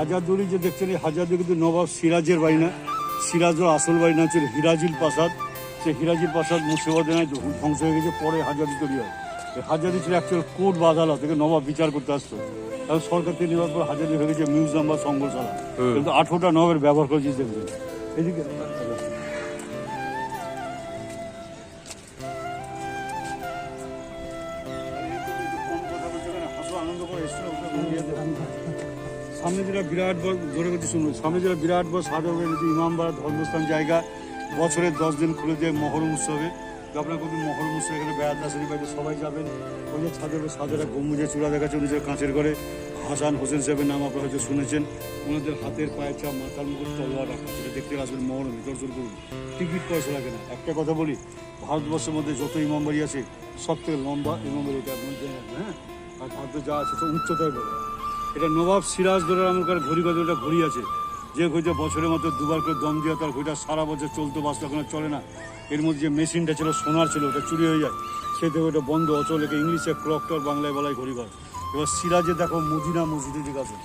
হাজারদুয়ারি যে দেখছেন এই হাজারদুরি কিন্তু নবাব সিরাজের বাড়ি না। সিরাজের আসল বাড়ি না ছিল হিরাজিল প্রাসাদ। সে হিরাজিল প্রাসাদ মুর্শিদাবাদে ধ্বংস হয়ে গেছে পরে হাজারি তৈরি হয়। এই হাজারি ছিল অ্যাকচুয়াল কোর্ট বা আদালত থেকে নবাব বিচার করতে আসতো। তাহলে সরকার থেকে নেওয়ার পর হাজারি হয়ে গেছে মিউজিয়াম বা সংগ্রহশালা। কিন্তু আঠেরোটা নবের ব্যবহার করেছিস দেখবেন এদিকে যেটা বিরাট বড় ধরে কথা শুনুন যেটা বিরাট বড় সাদা ইমামবাড়া ধর্মস্থান জায়গা। বছরের দশ দিন খুলে দেয় মহরম উৎসবে। আপনার কোনো মহরম উৎসবে এখানে বেড়াতে আসেন বাড়িতে সবাই যাবেন। ওই যে ছাদের সাদারা গম্বুজে চূড়া দেখাচ্ছে নিজের কাঁচের ঘরে হাসান হোসেন সাহেবের নাম আপনারা হয়তো শুনেছেন। ওনাদের হাতের পায়ের চাপ মাথার মুখে তলোয়ার রাখা সেটা দেখতে আসবেন মহরম দর্শন করুন। টিকিট পয়সা লাগে না। একটা কথা বলি ভারতবর্ষের মধ্যে যত ইমামবাড়ি আছে সব থেকে লম্বা ইমামবাড়ি এটা আপনার জেনে রাখবেন, হ্যাঁ? আর ভারতে যা আছে উচ্চতায় বড় এটা নবাব সিরাজ দৌড়ার আমার ঘড়ি কথা একটা ঘড়ি আছে। যে ঘড়িটা বছরের মতো দুবার করে দম দিয়ে তার ঘড়িটা সারা বছর চলতো, বাস আর চলে না। এর মধ্যে যে মেশিনটা ছিল, সোনার ছিল, ওটা চুরি হয়ে যায়। সে থেকে ওটা বন্ধ, অচল, একে ইংলিশে ক্লকটর বাংলায় বলাই ঘড়ি ঘর এবার সিরাজে দেখো মদিনা মসজিদের দিকে আছে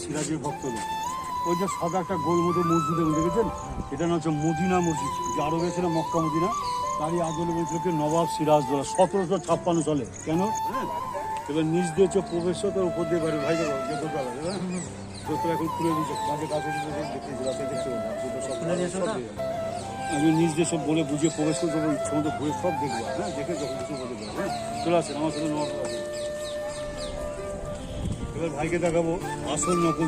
সিরাজের ভক্ত ওই যে সাদা একটা গোল মতো মসজিদ দেখেছেন? এটা না হচ্ছে মদিনা মসজিদ। যে আরও গেছে না মক্কা মদিনা? তারই আদলে বলছিল নবাব সিরাজ দোলা সতেরোশো ছাপ্পান্ন সালে। কেন? হ্যাঁ এবার নিচ দিয়ে হচ্ছে প্রবেশ তো উপর দিয়ে বাড়ি ভাই দোতলা এখন খুলে কাজে কাছে। আমি নিজ দিয়ে সব বলে বুঝিয়ে প্রবেশ পারব ইচ্ছা মতো ঘুরে সব দেখব হ্যাঁ দেখে যখন কিছু বলে দেবো হ্যাঁ? চলে আসেন আমার সাথে নবাব এবার ভাইকে দেখাবো আসল নকল